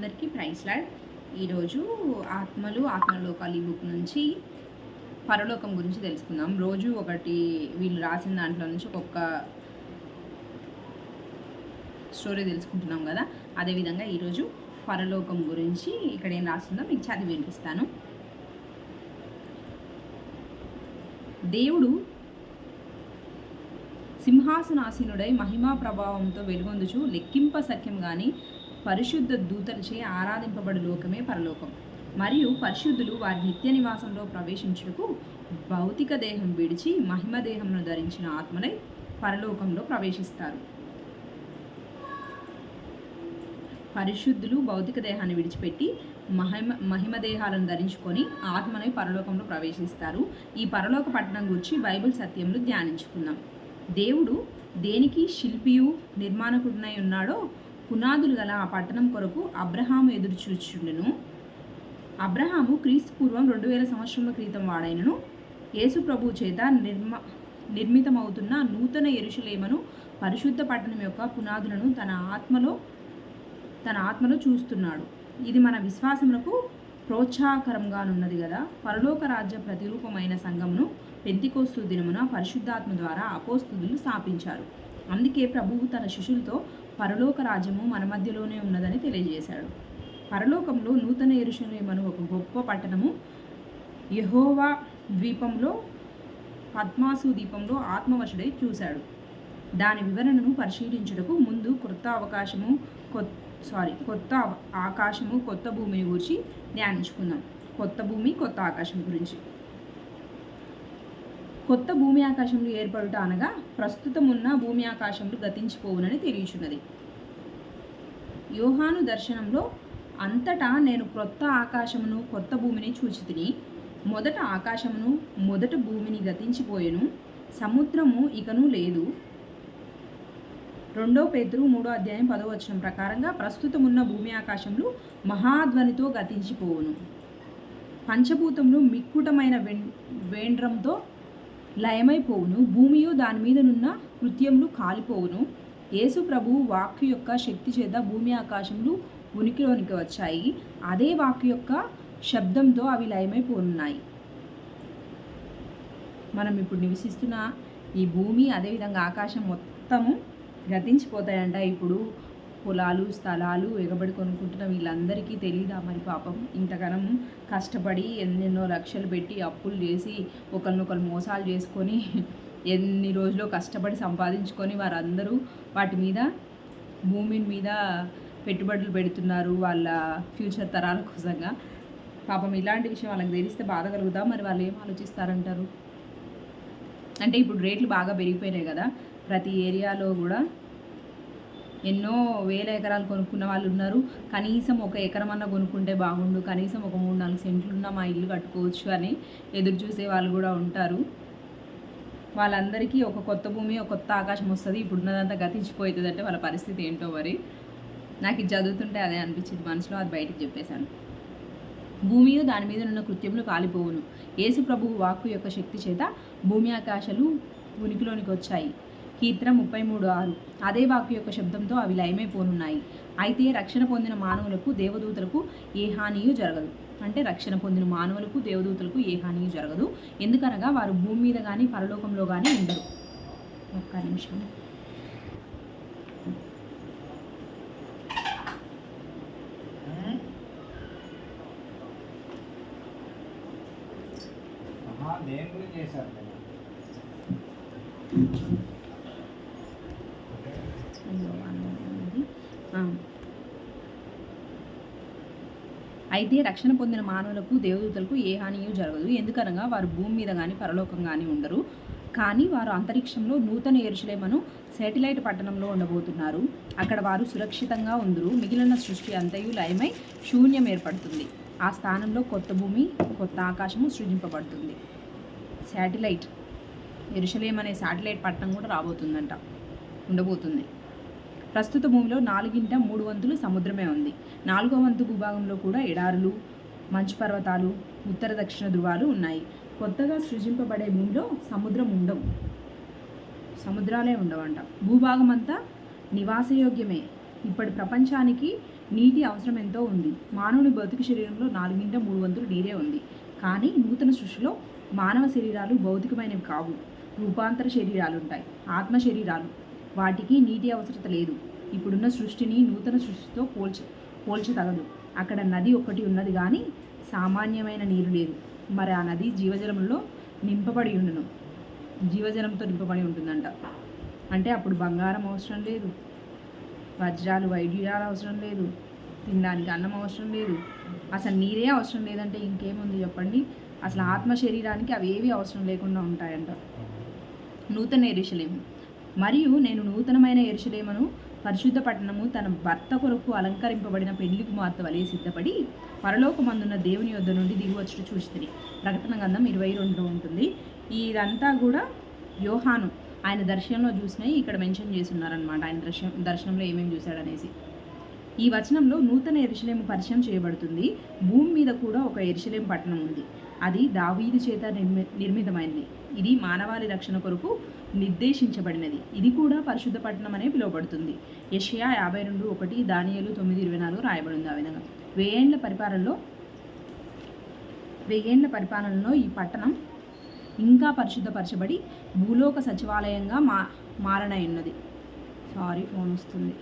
అందరికీ price lord. ఈరోజు ఆత్మలు ఆత్మలోకాలు ఈ బుక్ నుంచి పరలోకం గురించి తెలుసుకుందాం. రోజు ఒకటి వీళ్ళు రాసిన దాంట్లో నుంచి ఒక్కొక్క స్టోరీ తెలుసుకుంటున్నాం కదా. అదేవిధంగా ఈరోజు పరలోకం గురించి ఇక్కడ ఏం రాస్తుందో మీకు చదివి వినిపిస్తాను. దేవుడు సింహాసనాసీనుడై మహిమా ప్రభావంతో వెలుగొందుచు లెక్కింప సఖ్యం కానీ పరిశుద్ధ దూతలచే ఆరాధింపబడు లోకమే పరలోకం. మరియు పరిశుద్ధులు వారి నిత్య నివాసంలో ప్రవేశించుటకు భౌతిక దేహం విడిచి మహిమ దేహమును ధరించిన ఆత్మలై పరలోకంలో ప్రవేశిస్తారు. పరిశుద్ధులు భౌతిక దేహాన్ని విడిచిపెట్టి మహిమ మహిమ దేహాలను ధరించుకొని ఆత్మనై పరలోకంలో ప్రవేశిస్తారు. ఈ పరలోక పట్టణం గురించి బైబిల్ సత్యంలో ధ్యానించుకుందాం. దేవుడు దేనికి శిల్పియు నిర్మాణకుడినై ఉన్నాడో పునాదులు గల ఆ పట్టణం కొరకు అబ్రహాము ఎదురుచూచుండెను అబ్రహాము క్రీస్తు పూర్వం రెండు వేల సంవత్సరముల క్రితం వాడైనను. యేసు ప్రభు చేత నిర్మ నిర్మితమవుతున్న నూతన ఎరుషులేమను పరిశుద్ధ పట్టణం యొక్క పునాదులను తన ఆత్మలో తన ఆత్మలో చూస్తున్నాడు. ఇది మన విశ్వాసమునకు ప్రోత్సాహకరంగానున్నది కదా పరలోక రాజ్య ప్రతిరూపమైన సంఘమును పెంతికోస్తు దినమున పరిశుద్ధాత్మ ద్వారా అపోస్తులు స్థాపించారు. అందుకే ప్రభువు తన శిష్యులతో పరలోక రాజ్యము మన మధ్యలోనే ఉన్నదని తెలియజేశాడు. పరలోకంలో నూతన ఎరుషలేమను ఒక గొప్ప పట్టణము యహోవా ద్వీపంలో పద్మాసు ద్వీపంలో ఆత్మవశుడై చూశాడు. దాని వివరణను పరిశీలించుటకు ముందు కొత్త అవకాశము కొత్త సారీ కొత్త ఆకాశము కొత్త భూమిని గురించి ధ్యానించుకుందాం. కొత్త భూమి కొత్త ఆకాశం గురించి. కొత్త భూమి ఆకాశములు ఏర్పడుట అనగా ప్రస్తుతం ఉన్న భూమి ఆకాశములు గతించిపోవునని తెలియచున్నది. యోహాను దర్శనంలో అంతటా నేను క్రొత్త ఆకాశమును కొత్త భూమిని చూచితిని. మొదట ఆకాశమును మొదట భూమిని గతించిపోయెను. సముద్రము ఇకను లేదు. రెండో పేతురు మూడో అధ్యాయం పదో వచనం ప్రకారంగా ప్రస్తుతం ఉన్న భూమి ఆకాశములు మహాధ్వనితో గతించిపోవును. పంచభూతములు మిక్కుటమైన వెం వేండ్రంతో లయమైపోవును. భూమియు దాని మీదనున్న కృత్యములు కాలిపోవును. యేసు ప్రభు వాక్కు యొక్క శక్తి చేత భూమి ఆకాశములు ఉనికిలోనికి వచ్చాయి. అదే వాక్కు యొక్క శబ్దంతో అవి లయమైపోనున్నాయి. మనం ఇప్పుడు నివసిస్తున్న ఈ భూమి అదేవిధంగా ఆకాశం మొత్తము గతించిపోతాయంట ఇప్పుడు పొలాలు స్థలాలు ఎగబడి కొనుక్కుంటున్న వీళ్ళందరికీ తెలియదా మరి పాపం? ఇంతగానం కష్టపడి ఎన్నెన్నో లక్షలు పెట్టి అప్పులు చేసి ఒకరినొకరు మోసాలు చేసుకొని ఎన్ని రోజులు కష్టపడి సంపాదించుకొని వారందరూ వాటి మీద భూమి మీద పెట్టుబడులు పెడుతున్నారు వాళ్ళ ఫ్యూచర్ తరాల కోసంగా. పాపం ఇలాంటి విషయం వాళ్ళకి తెలిస్తే బాధ కలుగుదా మరి వాళ్ళు ఏం ఆలోచిస్తారంటారు? అంటే ఇప్పుడు రేట్లు బాగా పెరిగిపోయినాయి కదా. ప్రతి ఏరియాలో కూడా ఎన్నో వేల ఎకరాలు కొనుక్కున్న వాళ్ళు ఉన్నారు. కనీసం ఒక ఎకరం అన్న కొనుక్కుంటే బాగుండు. కనీసం ఒక మూడు నాలుగు సెంట్లున్న మా ఇల్లు కట్టుకోవచ్చు అని ఎదురు చూసే వాళ్ళు కూడా ఉంటారు. వాళ్ళందరికీ ఒక కొత్త భూమి ఒక కొత్త ఆకాశం వస్తుంది. ఇప్పుడున్నదంతా గతించిపోతుంది అంటే వాళ్ళ పరిస్థితి ఏంటో మరి? నాకు ఇది చదువుతుంటే అదే అనిపించింది. మనసులో అది బయటకు చెప్పేశాను. భూమియు దాని మీద ఉన్న కృత్యములు కాలిపోవును. యేసు ప్రభువు వాక్కు యొక్క శక్తి చేత భూమి ఆకాశాలు ఉనికిలోనికి వచ్చాయి. కీర్తన ముప్పై మూడు ఆరు. అదే వాక్కు యొక్క శబ్దంతో అవి లయమైపోనున్నాయి అయితే రక్షణ పొందిన మానవులకు దేవదూతలకు ఏ హానియు జరగదు. అంటే రక్షణ పొందిన మానవులకు దేవదూతలకు ఏ హానియు జరగదు. ఎందుకనగా వారు భూమి మీద కానీ పరలోకంలో కానీ ఉండరు. ఒక్క నిమిషం. దేని గురించి చేశారు మీరు అయ్యో, అన్నం ఉంది. ఆ. అయితే రక్షణ పొందిన మానవులకు దేవదూతలకు ఏ హానియూ జరగదు. ఎందుకనగా వారు భూమి మీద కానీ పరలోకం కానీ ఉండరు. కానీ వారు అంతరిక్షంలో నూతన ఎరుషలేమను శాటిలైట్ పట్టణంలో ఉండబోతున్నారు. అక్కడ వారు సురక్షితంగా ఉందరు. మిగిలిన సృష్టి అంతయు లయమై శూన్యం ఏర్పడుతుంది. ఆ స్థానంలో కొత్త భూమి కొత్త ఆకాశము సృజింపబడుతుంది. శాటిలైట్ ఎరుషలేం అనే శాటిలైట్ పట్టణం కూడా రాబోతుందంట ఉండబోతుంది. ప్రస్తుత భూమిలో నాలుగింట మూడు వంతులు సముద్రమే ఉంది. నాలుగో వంతు భూభాగంలో కూడా ఎడారులు మంచు పర్వతాలు ఉత్తర దక్షిణ ధృవాలు ఉన్నాయి. కొత్తగా సృజింపబడే భూమిలో సముద్రం ఉండవు సముద్రాలే ఉండవంట. భూభాగం అంతా నివాసయోగ్యమే. ఇప్పటి ప్రపంచానికి నీటి అవసరం ఎంతో ఉంది. మానవుని భౌతిక శరీరంలో నాలుగింట మూడు వంతులు నీరే ఉంది. కానీ నూతన సృష్టిలో మానవ శరీరాలు భౌతికమైనవి కావు. రూపాంతర శరీరాలు ఉంటాయి ఆత్మ శరీరాలు వాటికి నీటి అవసరత లేదు. ఇప్పుడున్న సృష్టిని నూతన సృష్టితో పోల్చ పోల్చతగదు అక్కడ నది ఒకటి ఉన్నది కానీ సామాన్యమైన నీరు లేదు. మరి ఆ నది జీవజలంలో నింపబడి ఉండును. జీవజలంతో నింపబడి ఉంటుందంట. అంటే అప్పుడు బంగారం అవసరం లేదు. వజ్రాలు వైద్యాలు అవసరం లేదు. తినడానికి అన్నం అవసరం లేదు. అసలు నీరే అవసరం లేదంటే ఇంకేముంది చెప్పండి? అసలు ఆత్మ శరీరానికి అవి ఏవి అవసరం లేకుండా ఉంటాయంట. నూతన ఎరుషలేము మరియు నేను నూతనమైన ఎరుషలేమను పరిశుద్ధ పట్టణము తన భర్త కొరకు అలంకరింపబడిన పెళ్ళి కుమార్తె వలె సిద్ధపడి పరలోకమందున్న దేవుని యొద్ద నుండి దిగువచ్చుట చూస్తుంది ప్రకటన గంధం ఇరవై రెండులో ఉంటుంది. ఇదంతా కూడా యోహాను ఆయన దర్శనంలో చూసినవి ఇక్కడ మెన్షన్ చేస్తున్నారనమాట ఆయన దర్శనం దర్శనంలో ఏమేమి చూశాడనేసి. ఈ వచనంలో నూతన ఎరుశలేము పరిచయం చేయబడుతుంది. భూమి మీద కూడా ఒక ఎరుశలేం పట్టణం ఉంది. అది దావీదు చేత నిర్మి నిర్మితమైంది. ఇది మానవాళి రక్షణ కొరకు నిర్దేశించబడినది. ఇది కూడా పరిశుద్ధ పట్టణం అనే పిలువబడుతుంది. యషయా యాభై రెండు ఒకటి దానియలు తొమ్మిది ఇరవై నాలుగు రాయబడింది ఆ విధంగా. వెయ్యేండ్ల పరిపాలనలో వెయ్యేండ్ల పరిపాలనలో ఈ పట్టణం ఇంకా పరిశుద్ధపరచబడి భూలోక సచివాలయంగా మా మారనై ఉన్నది సారీ ఫోన్ వస్తుంది.